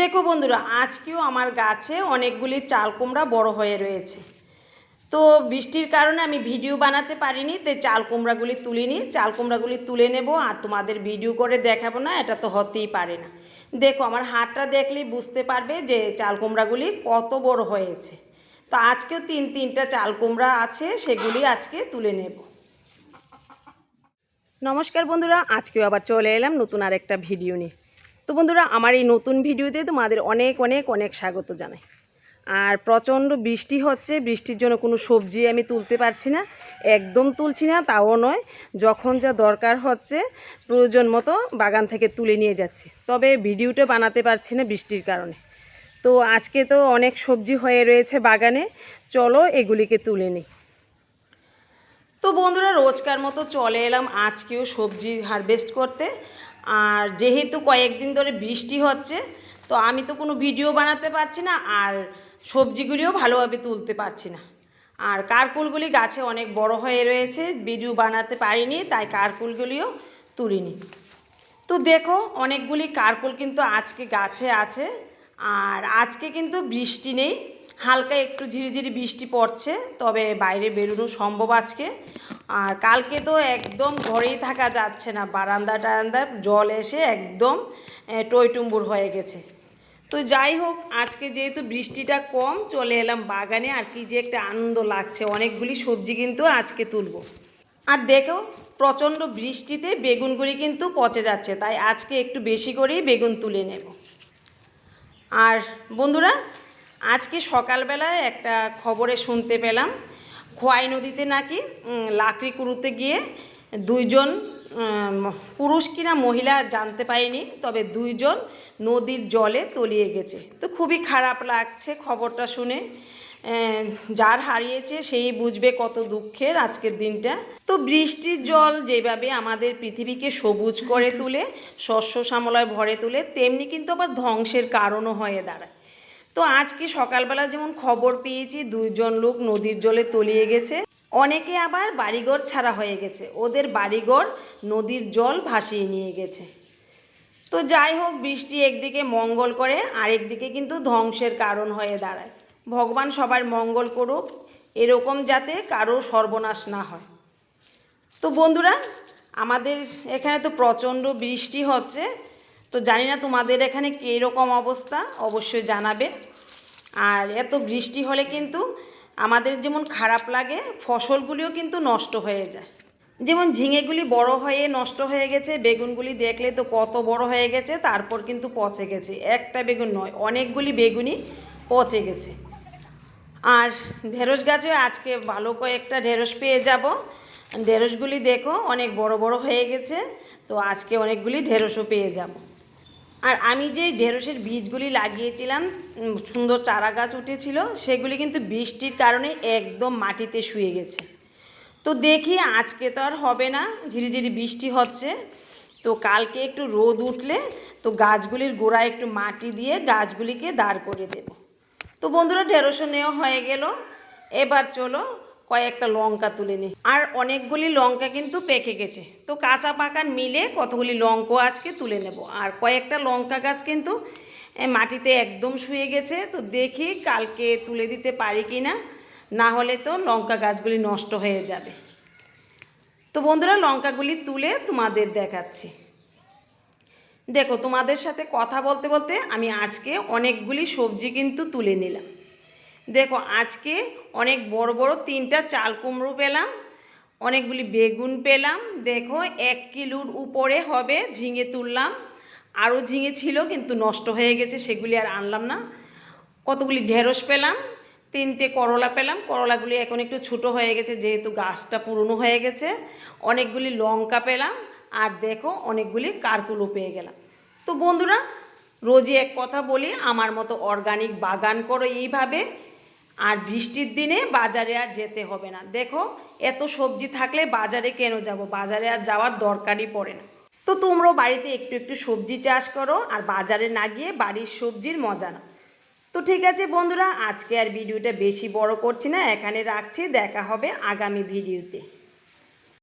দেখো বন্ধুরা, আজকেও আমার গাছে অনেকগুলি চাল কুমড়া বড় হয়ে রয়েছে। তো বৃষ্টির কারণে আমি ভিডিও বানাতে পারিনি, তাই চাল কুমড়াগুলি তুলিনি। চাল কুমড়াগুলি তুলে নেব আর তোমাদের ভিডিও করে দেখাবো না, এটা তো হতেই পারে না। দেখো, আমার হাতটা দেখলেই বুঝতে পারবে যে চাল কুমড়াগুলি কত বড় হয়েছে। তো আজকেও তিন তিনটা চাল কুমড়া আছে, সেগুলি আজকে তুলে নেব। নমস্কার বন্ধুরা, আজকেও আবার চলে এলাম নতুন আরেকটা ভিডিও নিয়ে। তো বন্ধুরা, আমার এই নতুন ভিডিওতে তোমাদের অনেক অনেক অনেক স্বাগত জানাই। আর প্রচণ্ড বৃষ্টি হচ্ছে, বৃষ্টির জন্য কোনো সবজি আমি তুলতে পারছি না, একদম তুলছি না, তাও নয়। যখন যা দরকার হচ্ছে, প্রয়োজন মতো বাগান থেকে তুলে নিয়ে যাচ্ছি। তবে ভিডিওটা বানাতে পারছি না বৃষ্টির কারণে। তো আজকে তো অনেক সবজি হয়ে রয়েছে বাগানে, চলো এগুলিকে তুলে নিই। তো বন্ধুরা, রোজকার মতো চলে এলাম আজকেও সবজি হারভেস্ট করতে। আর যেহেতু কয়েকদিন ধরে বৃষ্টি হচ্ছে, তো আমি তো কোনো ভিডিও বানাতে পারছি না আর সবজিগুলিও ভালোভাবে তুলতে পারছি না। আর কারকুলগুলি গাছে অনেক বড় হয়ে রয়েছে, ভিডিও বানাতে পারিনি, তাই কারকুলগুলিও তুলিনি। তো দেখো, অনেকগুলি কারকুল কিন্তু আজকে গাছে আছে, আর আজকে কিন্তু বৃষ্টি নেই, হালকা একটু ঝিরিঝিরি বৃষ্টি পড়ছে, তবে বাইরে বেরোনো সম্ভব আজকে। আর কালকে তো একদম ঘরেই থাকা যাচ্ছে না, বারান্দা টারান্দা, জল এসে একদম টইটুম্বুর হয়ে গেছে। তো যাই হোক, আজকে যেহেতু বৃষ্টিটা কম, চলে এলাম বাগানে, আর কি যে একটা আনন্দ লাগছে। অনেকগুলি সবজি কিন্তু আজকে তুলবো। আর দেখো, প্রচণ্ড বৃষ্টিতে বেগুনগুলি কিন্তু পচে যাচ্ছে, তাই আজকে একটু বেশি করেই বেগুন তুলে নেব। আর বন্ধুরা, আজকে সকালবেলায় একটা খবরে শুনতে পেলাম খোয়াই নদীতে নাকি লাকড়ি কুড়ুতে গিয়ে দুইজন পুরুষ কিনা মহিলা জানতে পারিনি, তবে দুইজন নদীর জলে তলিয়ে গেছে। তো খুবই খারাপ লাগছে খবরটা শুনে। যার হারিয়েছে সেই বুঝবে কত দুঃখের আজকের দিনটা। তো বৃষ্টির জল যেভাবে আমাদের পৃথিবীকে সবুজ করে তুলে, শস্য শ্যামলায় ভরে তুলে, তেমনি কিন্তু আবার ধ্বংসের কারণও হয়ে দাঁড়ায়। তো আজকে সকালবেলা যেমন খবর পেয়েছি, দুইজন লোক নদীর জলে তলিয়ে গেছে। অনেকে আবার বাড়িঘর ছাড়া হয়ে গেছে। ওদের বাড়িঘর নদীর জল ভাসিয়ে নিয়ে গেছে। তো যাই হোক, বৃষ্টি একদিকে মঙ্গল করে, আরেকদিকে কিন্তু ধ্বংসের কারণ হয়ে দাঁড়ায়। ভগবান সবার মঙ্গল করুক, এরকম যাতে কারও সর্বনাশ না হয়। তো বন্ধুরা, আমাদের এখানে তো প্রচণ্ড বৃষ্টি হচ্ছে। তো জানি না তোমাদের এখানে কীরকম অবস্থা, অবশ্যই জানাবে। আর এত বৃষ্টি হলে কিন্তু আমাদের যেমন খারাপ লাগে, ফসলগুলিও কিন্তু নষ্ট হয়ে যায়। যেমন ঝিঙেগুলি বড় হয়ে নষ্ট হয়ে গেছে, বেগুনগুলি দেখলে তো কত বড় হয়ে গেছে, তারপর কিন্তু পচে গেছে। একটা বেগুন নয়, অনেকগুলি বেগুনই পচে গেছে। আর ঢেঁড়স গাছে আজকে ভালো কয়েকটা ঢেঁড়স পেয়ে যাব। ঢেঁড়সগুলি দেখো, অনেক বড় বড় হয়ে গেছে, তো আজকে অনেকগুলি ঢেঁড়সও পেয়ে যাব। আর আমি যে ঢেঁড়সের বীজগুলি লাগিয়েছিলাম সুন্দর চারা গাছ উঠেছিল, সেগুলি কিন্তু বৃষ্টির কারণে একদম মাটিতে শুয়ে গেছে। তো দেখি আজকে তো আর হবে না, ঝিরিঝিরি বৃষ্টি হচ্ছে। তো কালকে একটু রোদ উঠলে তো গাছগুলির গোড়ায় একটু মাটি দিয়ে গাছগুলিকে দাঁড় করে দেব। তো বন্ধুরা, ঢেঁড়সও নেওয়া হয়ে গেল। এবার চলো কয়েকটা লঙ্কা তুলে নিই আর অনেকগুলি লঙ্কা কিন্তু পেকে গেছে। তো কাঁচা পাকার মিলে কতগুলি লঙ্কা আজকে তুলে নেব। আর কয়েকটা লঙ্কা গাছ কিন্তু মাটিতে একদম শুয়ে গেছে। তো দেখি কালকে তুলে দিতে পারি কি না না হলে তো লঙ্কা গাছগুলি নষ্ট হয়ে যাবে। তো বন্ধুরা, লঙ্কাগুলি তুলে তোমাদের দেখাচ্ছি। দেখো, তোমাদের সাথে কথা বলতে বলতে আমি আজকে অনেকগুলি সবজি কিন্তু তুলে নিলাম। দেখো, আজকে অনেক বড় বড় তিনটা চাল কুমড়ো পেলাম, অনেকগুলি বেগুন পেলাম। দেখো, এক কিলোর উপরে হবে, ঝিঙে তুললাম। আরও ঝিঙে ছিল, কিন্তু নষ্ট হয়ে গেছে, সেগুলি আর আনলাম না। কতগুলি ঢেঁড়স পেলাম, তিনটে করলা পেলাম। করলাগুলি এখন একটু ছোটো হয়ে গেছে, যেহেতু গাছটা পুরনো হয়ে গেছে। অনেকগুলি লঙ্কা পেলাম, আর দেখো, অনেকগুলি কারকুলও পেয়ে গেলাম। তো বন্ধুরা, রোজই এক কথা বলি, আমার মতো অর্গানিক বাগান করো এইভাবে। আর বৃষ্টির দিনে বাজারে আর যেতে হবে না। দেখো, এত সবজি থাকলে বাজারে কেন যাব? বাজারে আর যাওয়ার দরকারই পড়ে না। তো তোমরাও বাড়িতে একটু একটু সবজি চাষ করো আর বাজারে না গিয়ে বাড়ির সবজির মজা না তো ঠিক আছে বন্ধুরা, আজকে আর ভিডিওটা বেশি বড় করছি না, এখানে রাখছি। দেখা হবে আগামী ভিডিওতে।